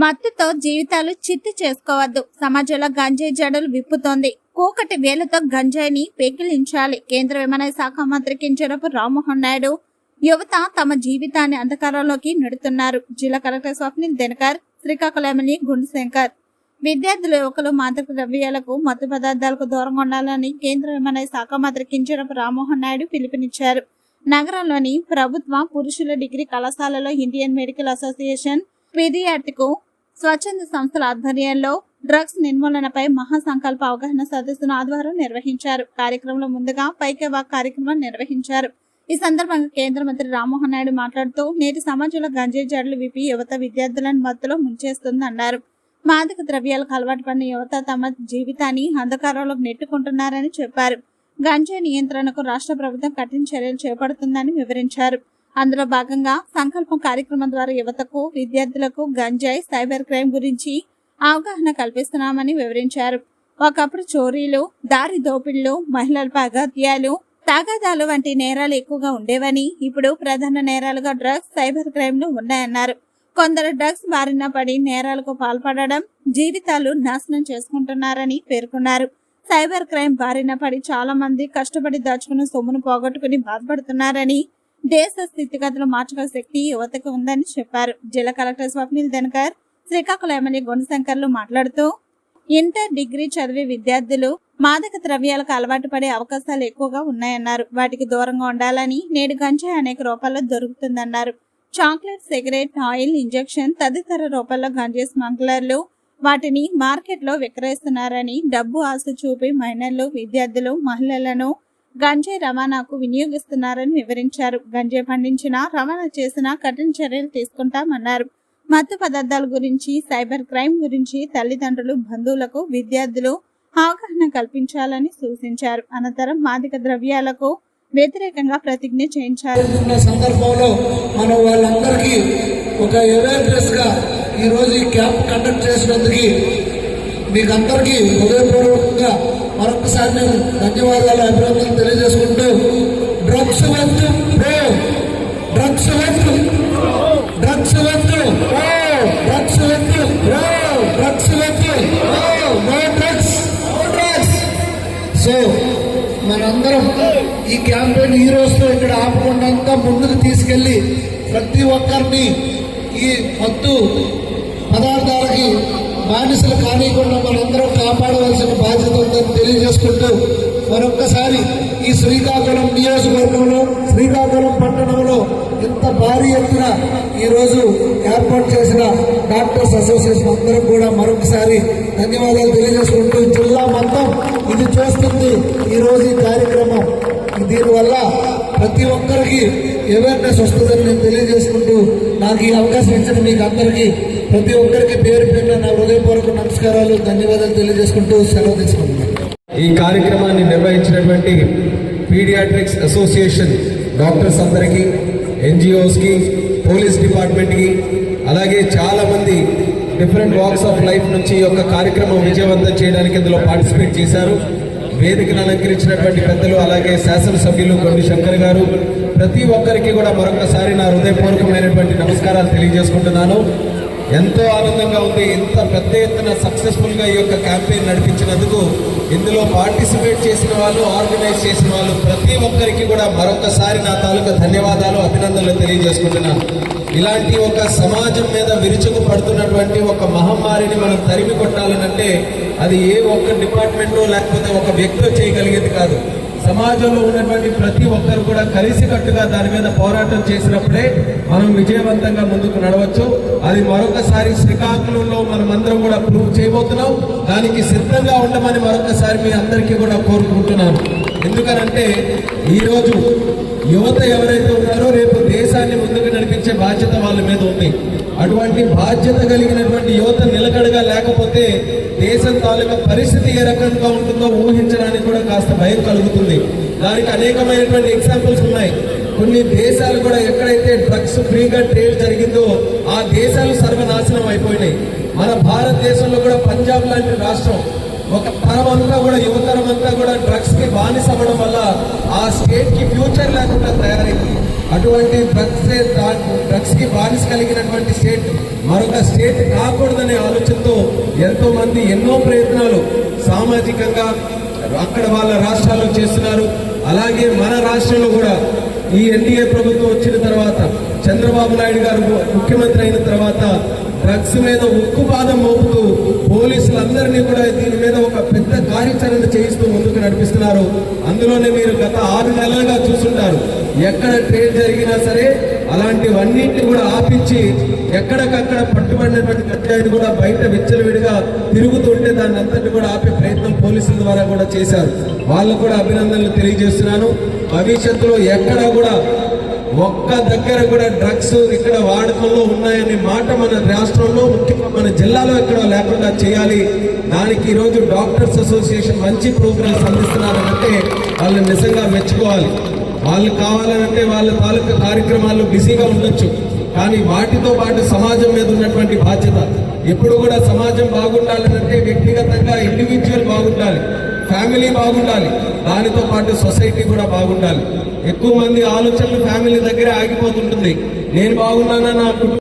మత్తుతో జీవితాలు చిత్తి చేసుకోవద్దు. సమాజంలో గంజాయి జడలు విప్పుతోంది. కూకటి వేలతో గంజాయిని పెకిలించాలి. కేంద్ర విమానయ శాఖ మంత్రి కించరపు రామ్మోహన్ నాయుడు యువత తమ జీవితాన్ని అంధకారంలోకి నెడుతున్నారు. జిల్లా కలెక్టర్ స్వప్నిల్ దినకర్ శ్రీకాకుళం ఎమ్మెల్యే విద్యార్థులు యువకులు మాదక ద్రవ్యాలకు మత్తు పదార్థాలకు దూరంగా ఉండాలని కేంద్ర విమానయ శాఖ మంత్రి కించరపు రామ్మోహన్ నాయుడు పిలుపునిచ్చారు. నగరంలోని ప్రభుత్వ పురుషుల డిగ్రీ కళాశాలలో ఇండియన్ మెడికల్ అసోసియేషన్ పీడియాటిక్ స్వచ్ఛంద సంస్థల ఆధ్వర్యంలో డ్రగ్స్ నిర్మూలనపై మహాసంకల్ప అవగాహన సదస్సును ఆదివారం నిర్వహించారు. కార్యక్రమంలో ముందుగా పైకెవా కార్యక్రమం నిర్వహించారు. ఈ సందర్భంగా కేంద్ర మంత్రి రామ్మోహన్ నాయుడు మాట్లాడుతూ నేటి సమాజంలో గంజాయి జడలు విపి యువత విద్యార్థులను మత్తులో ముంచేస్తుందన్నారు. మాదక ద్రవ్యాలకు అలవాటు పడిన యువత తమ జీవితాన్ని అంధకారంలోకి నెట్టుకుంటున్నారని చెప్పారు. గంజాయి నియంత్రణకు రాష్ట్ర ప్రభుత్వం కఠిన చర్యలు చేపడుతుందని వివరించారు. అందులో భాగంగా సంకల్పం కార్యక్రమం ద్వారా యువతకు విద్యార్థులకు గంజాయి సైబర్ క్రైమ్ గురించి అవగాహన కల్పిస్తున్నామని వివరించారు. ఒకప్పుడు చోరీలు దారి దోపిళ్ళు మహిళలపై అగత్యాలు తాగాదాలు వంటి నేరాలు ఎక్కువగా ఉండేవని ఇప్పుడు ప్రధాన నేరాలుగా డ్రగ్స్ సైబర్ క్రైమ్లు ఉన్నాయన్నారు. కొందరు డ్రగ్స్ బారిన పడి నేరాలకు పాల్పడడం జీవితాలు నాశనం చేసుకుంటున్నారని పేర్కొన్నారు. సైబర్ క్రైమ్ బారిన పడి చాలా మంది కష్టపడి దాచుకున్న సొమ్మును పోగొట్టుకుని బాధపడుతున్నారని దేశ స్థితిగతులు మార్చగల శక్తి యువతకు ఉందని చెప్పారు. జిల్లా కలెక్టర్ స్వప్నిల్ ధనకర్ శ్రీకాకుళం ఎమ్మెల్యే గుణశంకర్లు మాట్లాడుతూ ఇంటర్ డిగ్రీ చదివే విద్యార్థులు మాదక ద్రవ్యాలకు అలవాటు పడే అవకాశాలు ఎక్కువగా ఉన్నాయన్నారు. వాటికి దూరంగా ఉండాలని నేడు గంజాయి అనేక రూపాల్లో దొరుకుతుందన్నారు. చాక్లెట్ సిగరెట్ ఆయిల్ ఇంజెక్షన్ తదితర రూపాల్లో గంజాయి స్మగ్లర్లు వాటిని మార్కెట్లో విక్రయిస్తున్నారని డబ్బు ఆశ చూపి మైనర్లు విద్యార్థులు మహిళలను గంజాయి రవాణాకు వినియోగిస్తున్నారని వివరించారు. గంజాయి పండించిన రవాణా చేసిన కఠిన చర్యలు తీసుకుంటామన్నారు. మత్తు పదార్థాల గురించి సైబర్ క్రైమ్ గురించి తల్లిదండ్రులు బంధువులకు విద్యార్థులు అవగాహన కల్పించాలని సూచించారు. అనంతరం మాదిక ద్రవ్యాలకు వ్యతిరేకంగా ప్రతిజ్ఞ చేయించారు. సందర్భంలో మనం వాళ్ళందరికీ ఒక అవేర్నెస్గా ఈ రోజు ఈ క్యాంప్ కండక్ట్ చేసినందుకు మీకు అందరికీ హృదయపూర్వకంగా మరొకసారి నేను ధన్యవాదాలు అభినందనలు తెలియజేసుకుంటూ డ్రగ్స్ వద్దు ప్రో డ్రగ్స్ వద్దు డ్రగ్స్ వద్దు ప్రో డ్రగ్స్ వద్దు ప్రో డ్రగ్స్ వద్దు నో డ్రగ్స్ డ్రగ్స్ సో మనందరం ఈ క్యాంపెయిన్ ఈ రోజుతో ఇక్కడ ఆపకుండా ముందుకు తీసుకెళ్ళి ప్రతి ఒక్కరిని ఈ మత్తు పదార్థాలకి బానిసలు కానీయకుండా మనందరం కాపాడవలసిన బాధ్యత ఉందని తెలియజేసుకుంటూ మరొక్కసారి ఈ శ్రీకాకుళం నియోజకవర్గంలో శ్రీకాకుళం పట్టణంలో ఇంత భారీ ఎత్తున ఈరోజు ఏర్పాటు చేసిన డాక్టర్స్ అసోసియేషన్ అందరం కూడా మరొకసారి ధన్యవాదాలు తెలియజేసుకుంటూ జిల్లా మొత్తం ఇది చూస్తుంది. ఈరోజు ఈ కార్యక్రమం. దీనివల్ల ప్రతి ఒక్కరికి అవేర్నెస్ వస్తుందని నేను తెలియజేసుకుంటూ నాకు ఈ అవకాశం ఇచ్చిన మీకు అందరికీ ప్రతి ఒక్కరికి పేరు పేరున నా హృదయపూర్వక నమస్కారాలు ధన్యవాదాలు తెలియజేసుకుంటూ సెలవు తీసుకుంటున్నాను. ఈ కార్యక్రమాన్ని నిర్వహించినటువంటి పీడియాట్రిక్స్ అసోసియేషన్ డాక్టర్స్ అందరికీ ఎన్జిఓస్కి పోలీస్ డిపార్ట్మెంట్కి అలాగే చాలామంది డిఫరెంట్ వాక్స్ ఆఫ్ లైఫ్ నుంచి ఈ యొక్క కార్యక్రమం విజయవంతం చేయడానికి ఇందులో పార్టిసిపేట్ చేశారు. వేదికను అలంకరించినటువంటి పెద్దలు అలాగే శాసనసభ్యులు కొండి శంకర్ గారు. ప్రతి ఒక్కరికి కూడా మరొకసారి నా హృదయపూర్వకమైనటువంటి నమస్కారాలు తెలియజేసుకుంటున్నాను. ఎంతో ఆనందంగా ఉంది. ఇంత పెద్ద ఎత్తున సక్సెస్ఫుల్గా ఈ యొక్క క్యాంపెయిన్ నడిపించినందుకు ఇందులో పార్టిసిపేట్ చేసిన వాళ్ళు ఆర్గనైజ్ చేసిన వాళ్ళు ప్రతి ఒక్కరికి కూడా మరొకసారి నా తాలూకా ధన్యవాదాలు అభినందనలు తెలియజేసుకుంటున్నాను ఇలాంటి ఒక సమాజం మీద విరుచుకు పడుతున్నటువంటి ఒక మహమ్మారిని మనం తరిమి కొట్టాలనంటే అది ఏ ఒక్క డిపార్ట్మెంటో లేకపోతే ఒక వ్యక్తో చేయగలిగేది కాదు. సమాజంలో ఉన్నటువంటి ప్రతి ఒక్కరు కూడా కలిసికట్టుగా దాని మీద పోరాటం చేసినప్పుడే మనం విజయవంతంగా ముందుకు నడవచ్చు. అది మరొకసారి శ్రీకాకుళంలో మనం అందరం కూడా ప్రూవ్ చేయబోతున్నాం. దానికి సిద్ధంగా ఉండమని మరొకసారి మీ అందరికీ కూడా కోరుకుంటున్నాను. ఎందుకనంటే ఈరోజు యువత ఎవరైతే ఉన్నారో రేపు దేశాన్ని ముందుకు నడిపించే బాధ్యత వాళ్ళ మీద ఉంది. అటువంటి బాధ్యత కలిగినటువంటి యువత నిలకడగా లేకపోతే దేశం తాలూకా పరిస్థితి ఏ రకంగా ఉంటుందో ఊహించడానికి కూడా కాస్త భయం కలుగుతుంది. దానికి అనేకమైనటువంటి ఎగ్జాంపుల్స్ ఉన్నాయి. కొన్ని దేశాలు కూడా ఎక్కడైతే డ్రగ్స్ ఫ్రీగా ట్రేడ్ జరిగిందో ఆ దేశాలు సర్వనాశనం అయిపోయినాయి. మన భారతదేశంలో కూడా పంజాబ్ లాంటి రాష్ట్రం ఒక తరం అంతా కూడా యువతరం అంతా కూడా డ్రగ్స్కి బానిస అవ్వడం వల్ల ఆ స్టేట్కి ఫ్యూచర్ లేకుండా తయారైంది. అటువంటి డ్రగ్స్ డ్రగ్స్కి బానిస కలిగినటువంటి స్టేట్ మరొక స్టేట్ కాకూడదనే ఆలోచనతో ఎంతో మంది ఎన్నో ప్రయత్నాలు సామాజికంగా అక్కడ వాళ్ళ రాష్ట్రాల్లో చేస్తున్నారు. అలాగే మన రాష్ట్రంలో కూడా ఈ ఎన్డీఏ ప్రభుత్వం వచ్చిన తర్వాత చంద్రబాబు నాయుడు గారు ముఖ్యమంత్రి అయిన తర్వాత డ్రగ్స్ మీద ఉక్కుపాదం మోపుతూ పోలీసులందరినీ కూడా దీని మీద ఒక పెద్ద కార్యాచరణ చేయిస్తూ ముందుకు నడిపిస్తున్నారు. అందులోనే మీరు గత ఆరు నెలలుగా చూస్తుంటారు ఎక్కడ ట్రేడ్ జరిగినా సరే అలాంటివన్నింటినీ కూడా ఆపించి ఎక్కడికక్కడ పట్టుబడినటువంటి కట్టాయిని కూడా బయట విచ్చలవిడిగా తిరుగుతుంటే దాన్ని అంతటి కూడా ఆపే ప్రయత్నం పోలీసుల ద్వారా కూడా చేశారు. వాళ్ళు కూడా అభినందనలు తెలియజేస్తున్నాను. భవిష్యత్తులో ఎక్కడ కూడా ఒక్క దగ్గర కూడా డ్రగ్స్ ఇక్కడ వాడకంలో ఉన్నాయనే మాట మన రాష్ట్రంలో ముఖ్యంగా మన జిల్లాలో ఎక్కడ లేకుండా చేయాలి. దానికి ఈరోజు డాక్టర్స్ అసోసియేషన్ మంచి ప్రోగ్రామ్స్ అందిస్తున్నారంటే వాళ్ళని నిజంగా మెచ్చుకోవాలి. వాళ్ళు కావాలంటే వాళ్ళ తాలూకా కార్యక్రమాల్లో బిజీగా ఉండొచ్చు. కానీ వాటితో పాటు సమాజం మీద ఉన్నటువంటి బాధ్యత. ఎప్పుడు కూడా సమాజం బాగుండాలంటే వ్యక్తిగతంగా ఇండివిజువల్ బాగుండాలి. ఫ్యామిలీ బాగుండాలి. దానితో పాటు సొసైటీ కూడా బాగుండాలి. ఎక్కువ మంది ఆలోచనలు ఫ్యామిలీ దగ్గరే ఆగిపోతుంటుంది. నేను బాగున్నానా నా